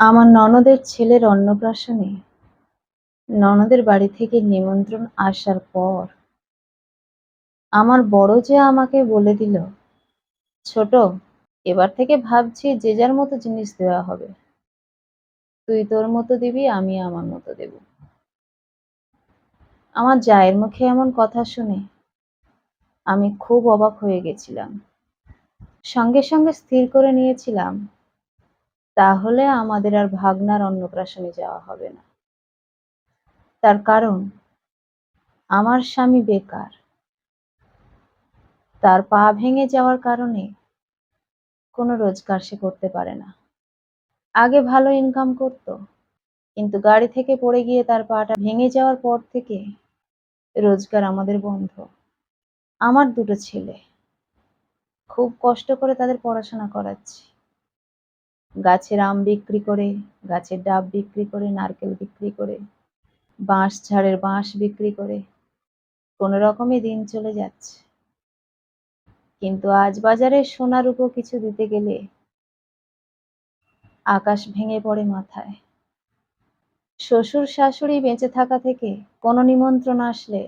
আমার ননদের ছেলের অন্নপ্রাশনে ননদের বাড়ি থেকে নিমন্ত্রণ আসার পর আমার বড় যে আমাকে বলে দিল, ছোট, এবার থেকে ভাবছি যে যার মতো জিনিস দেওয়া হবে। তুই তোর মতো দিবি, আমি আমার মতো দেব আমার জায়ের মুখে এমন কথা শুনে আমি খুব অবাক হয়ে গেছিলাম। সঙ্গে সঙ্গে স্থির করে নিয়েছিলাম তাহলে আমাদের আর ভাগনার অন্নপ্রাশনে যাওয়া হবে না। তার কারণ, আমার স্বামী বেকার। তার পা ভেঙে যাওয়ার কারণে কোনো রোজগার সে করতে পারে না। আগে ভালো ইনকাম করত, কিন্তু গাড়ি থেকে পড়ে গিয়ে তার পাটা ভেঙে যাওয়ার পর থেকে রোজগার আমাদের বন্ধ। আমার দুটো ছেলে। খুব কষ্ট করে তাদের পড়াশোনা করাচ্ছি। গাছের আম বিক্রি করে, গাছের ডাব বিক্রি করে, নারকেল বিক্রি করে, বাঁশ, ঝাড়ের বাঁশ বিক্রি করে, কোনো রকমে দিন চলে যাচ্ছে। কিন্তু আজ বাজারে সোনার উপর কিছু দিতে গেলে আকাশ ভেঙে পড়ে মাথায়। শ্বশুর শাশুড়ি বেঁচে থাকা থেকে কোনো নিমন্ত্রণ আসলে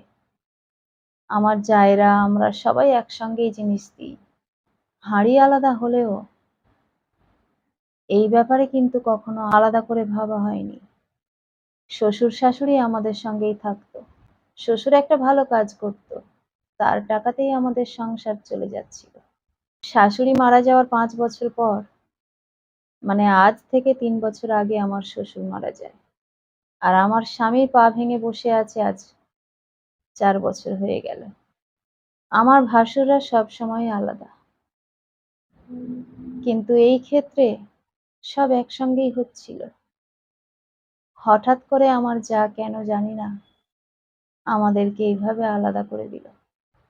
আমার জায়রা, আমরা সবাই একসঙ্গেই জিনিস দিই। হাঁড়ি আলাদা হলেও এই ব্যাপারে কিন্তু কখনো আলাদা করে ভাবা হয়নি। শ্বশুর শাশুড়ি আমাদের সঙ্গেই থাকতো। শ্বশুর একটা ভালো কাজ করত। তার টাকাতেই আমাদের সংসার চলে যাচ্ছিল। শাশুড়ি মারা যাওয়ার পাঁচ বছর পর মানে আজ থেকে তিন বছর আগে আমার শ্বশুর মারা যায়। আর আমার স্বামীর পা ভেঙে বসে আছে আজ চার বছর হয়ে গেল। আমার ভাসুররা সব সময় আলাদা। কিন্তু এই ক্ষেত্রে সব একসঙ্গেই হচ্ছিল। হঠাৎ করে আমার যা কেন জানি না, আমাদেরকে এইভাবে আলাদা করে দিল।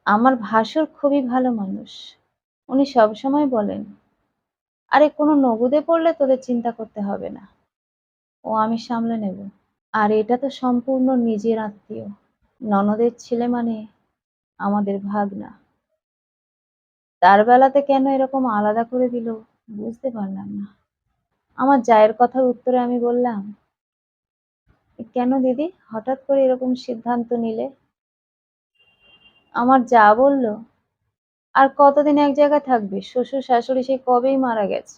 আমার ভাসুর খুবই ভালো মানুষ। উনি সবসময় বলেন, আরে, কোনো নগদে পড়লে তোদের চিন্তা করতে হবে না। ও আমি সামলে নেব। আর এটা তো সম্পূর্ণ নিজের আত্মীয়। ননদের ছেলে মানে আমাদের ভাগনা। তার বেলাতে কেন এরকম আলাদা করে দিল বুঝতে পারলাম না। আমার জায়ের কথার উত্তরে আমি বললাম, কেন দিদি? হঠাৎ করে এরকম সিদ্ধান্ত নিলে? আমার যা বলল, আর কতদিন এক জায়গায় থাকবে? শ্বশুর শাশুড়ি সেই কবেই মারা গেছে।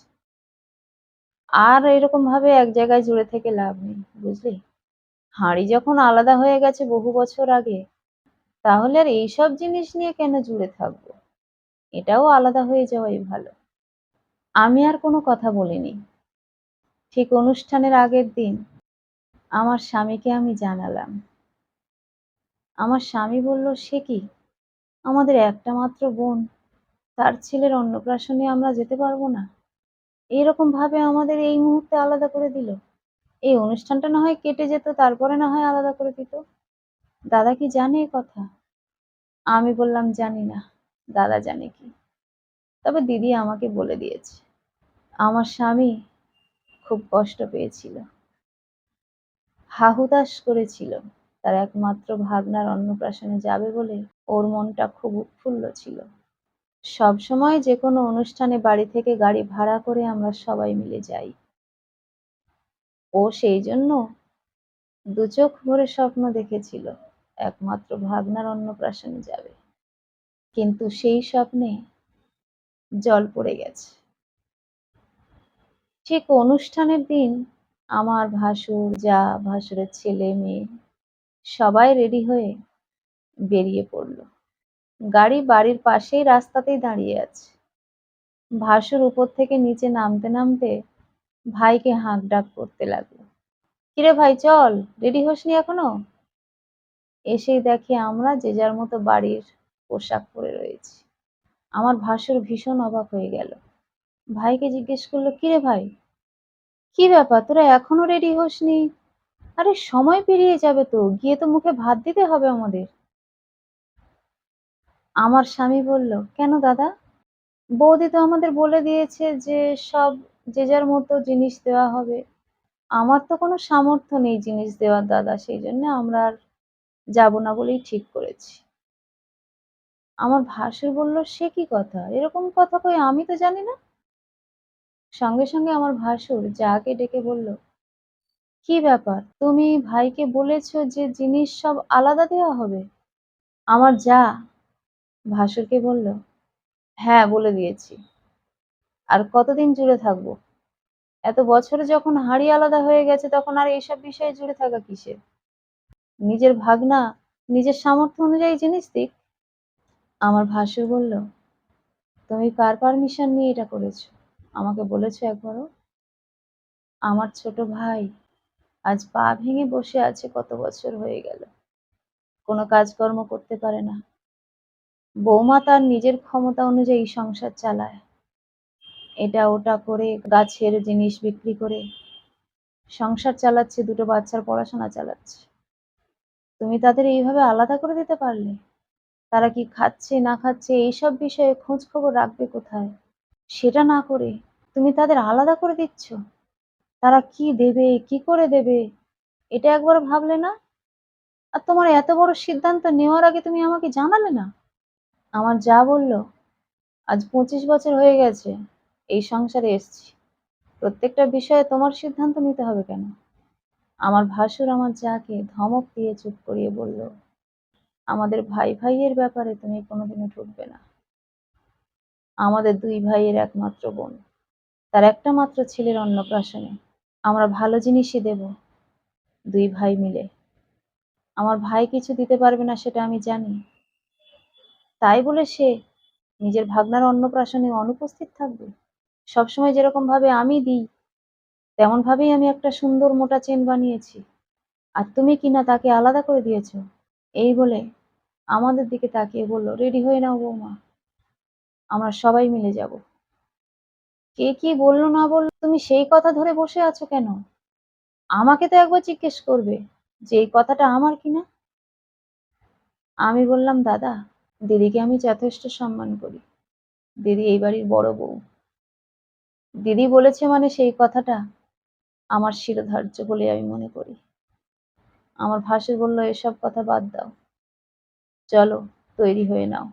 আর এরকম ভাবে এক জায়গায় জুড়ে থেকে লাভ নেই, বুঝলি? হাঁড়ি যখন আলাদা হয়ে গেছে বহু বছর আগে, তাহলে আর এইসব জিনিস নিয়ে কেন জুড়ে থাকব? এটাও আলাদা হয়ে যাওয়াই ভালো। আমি আর কোনো কথা বলিনি। ঠিক অনুষ্ঠানের আগের দিন আমার স্বামীকে আমি জানালাম। আমার স্বামী বলল, সে কি? আমাদের একটা মাত্র বোন। তার ছেলের অন্নপ্রাশনে আমরা যেতে পারব না। এইরকম ভাবে আমাদের এই মুহূর্তে আলাদা করে দিল। এই অনুষ্ঠানটা না হয় কেটে যেত, তারপরে না হয় আলাদা করে দিত। দাদা কি জানে কথা? আমি বললাম, জানি না। দাদা জানে কি? তবে দিদি আমাকে বলে দিয়েছে, আমার স্বামী খুব কষ্ট পেয়েছিল। হাহুতাশ করেছিল। তার একমাত্র ভাগনার অন্নপ্রাশনে যাবে বলে ওর মনটা খুব উৎফুল্ল ছিল। সব সময় যে কোনো অনুষ্ঠানে বাড়ি থেকে গাড়ি ভাড়া করে আমরা সবাই মিলে যাই। ও সেই জন্য দু চোখ ভরে স্বপ্ন দেখেছিল, একমাত্র ভাগনার অন্নপ্রাশনে যাবে। কিন্তু সেই স্বপ্নে জল পড়ে গেছে। ঠিক অনুষ্ঠানের দিন আমার ভাসুর, যা ভাসুরের ছেলে মেয়ে, সবাই রেডি হয়ে বেরিয়ে পড়ল। গাড়ি বাড়ির পাশেই রাস্তাতেই দাঁড়িয়ে আছে। ভাসুর উপর থেকে নিচে নামতে নামতে ভাইকে হাঁক ডাক করতে লাগল। কিরে ভাই, চল, রেডি হসনি এখনও? এসেই দেখি আমরা যে যার মতো বাড়ির পোশাক পরে রয়েছি। আমার ভাসুর ভীষণ অবাক হয়ে গেল। ভাইকে জিজ্ঞেস করল, কিরে ভাই? কি ব্যাপার? তোরা এখনও রেডি হসনি? আরে সময় পেরিয়ে যাবে তো, গিয়ে তো মুখে ভাত দিতে হবে আমাদের। আমার স্বামী বলল, কেন দাদা? বৌদি তো আমাদের বলে দিয়েছে যে সব যে যার মতো জিনিস দেওয়া হবে। আমার তো কোনো সামর্থ্য নেই জিনিস দেওয়ার দাদা, সেই জন্য আমরা আর যাব না বলেই ঠিক করেছি। আমার ভাসুর বলল, সে কি কথা? এরকম কথা কই আমি তো জানি না। সঙ্গে সঙ্গে আমার ভাসুর যাকে ডেকে বলল, কি ব্যাপার? তুমি ভাইকে বলেছ যে জিনিস সব আলাদা দেওয়া হবে? আমার যা। ভাসুরকে বলল হ্যাঁ বলে দিয়েছি। আর কতদিন জুড়ে থাকব? এত বছরে যখন হাড়ি আলাদা হয়ে গেছে, তখন আর এইসব বিষয়ে জুড়ে থাকা কিসের? নিজের ভাগনা, নিজের সামর্থ্য অনুযায়ী জিনিস দিক। আমার ভাসুর বলল, তুমি কার পারমিশন নিয়ে এটা করেছ? আমাকে বলেছ একবারও, আমার ছোট ভাই আজ পা ভেঙে বসে আছে কত বছর হয়ে গেল। কোনো কাজকর্ম করতে পারে না। বৌমা তার নিজের ক্ষমতা অনুযায়ী সংসার চালায়। এটা ওটা করে গাছের জিনিস বিক্রি করে সংসার চালাচ্ছে, দুটো বাচ্চার পড়াশোনা চালাচ্ছে। তুমি তাদের এইভাবে আলাদা করে দিতে পারলে? তারা কি খাচ্ছে, না খাচ্ছে, এইসব বিষয়ে খোঁজ খবর রাখবে কোথায়? সেটা না করে তুমি তাদের আলাদা করে দিচ্ছ? তারা কি দেবে, কি করে দেবে? এটা একবার ভাবলে না? আর তোমার এত বড় সিদ্ধান্ত নেওয়ার আগে তুমি আমাকে জানালে না? আমার যা বলল, আজ পঁচিশ বছর হয়ে গেছে, এই সংসারে এসছি। প্রত্যেকটা বিষয়ে তোমার সিদ্ধান্ত নিতে হবে কেন? আমার ভাসুর আমার যাকে ধমক দিয়ে চুপ করিয়ে বলল, আমাদের ভাই ভাইয়ের ব্যাপারে তুমি কোনোদিনও ঢুকবে না। আমাদের দুই ভাইয়ের একমাত্র বোন। তার একটা মাত্র ছেলের অন্নপ্রাশনে। আমরা ভালো জিনিসই দেব, দুই ভাই মিলে। আমার ভাই কিছু দিতে পারবে না সেটা আমি জানি। তাই বলে সে নিজের ভাগনার অন্নপ্রাশনে অনুপস্থিত থাকবে? সবসময় যেরকম ভাবে আমি দিই, তেমন ভাবেই আমি একটা সুন্দর মোটা চেন বানিয়েছি। আর তুমি কিনা তাকে আলাদা করে দিয়েছ? এই বলে আমাদের দিকে তাকিয়ে বলল, রেডি হয়ে নাও বৌমা। আমরা সবাই মিলে যাব। কে কি বলল না বলল, তুমি সেই কথা ধরে বসে আছো কেন? আমাকে তো একবার জিজ্ঞেস করবে, যে এই কথাটা আমার কিনা? আমি বললাম, দাদা, দিদিকে আমি যথেষ্ট সম্মান করি। দিদি এই বাড়ির বড় বউ। দিদি বলেছে মানে সেই কথাটা আমার শিরোধার্য বলে আমি মনে করি। আমার ভাসুর বলল, এসব কথা বাদ দাও। চলো, তৈরি হয়ে নাও।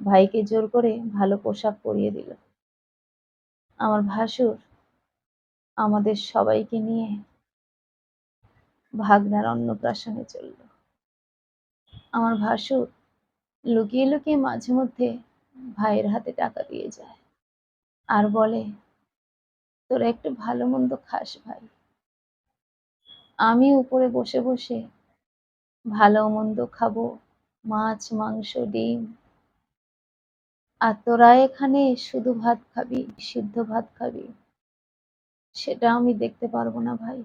ভাইকে জোর করে ভালো পোশাক পরিয়ে দিল। আমার ভাসুর আমাদের সবাইকে নিয়ে ভাগনার অন্নপ্রাশনে চলল। আমার ভাসুর লুকিয়ে লুকিয়ে মাঝে মধ্যে ভাইয়ের হাতে টাকা দিয়ে যায় আর বলে, তোরা একটু ভালো মন্দ খাস ভাই। আমি উপরে বসে বসে ভালো মন্দ খাব, মাছ, মাংস, ডিম আর তোরা এখানে শুধু ভাত খাবি, সিদ্ধ ভাত খাবি? সেটা আমি দেখতে পারব না ভাই।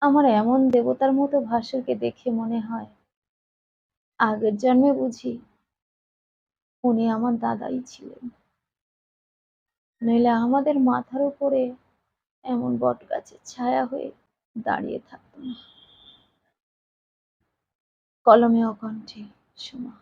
আমার এমন দেবতার মতো ভাসুরকে দেখে মনে হয়। আগের জন্মে বুঝি উনি আমার দাদাই ছিলেন। নইলে আমাদের মাথার উপরে এমন বট গাছের ছায়া হয়ে দাঁড়িয়ে থাকতো না। কলমে অকণ্ঠে, সুমা।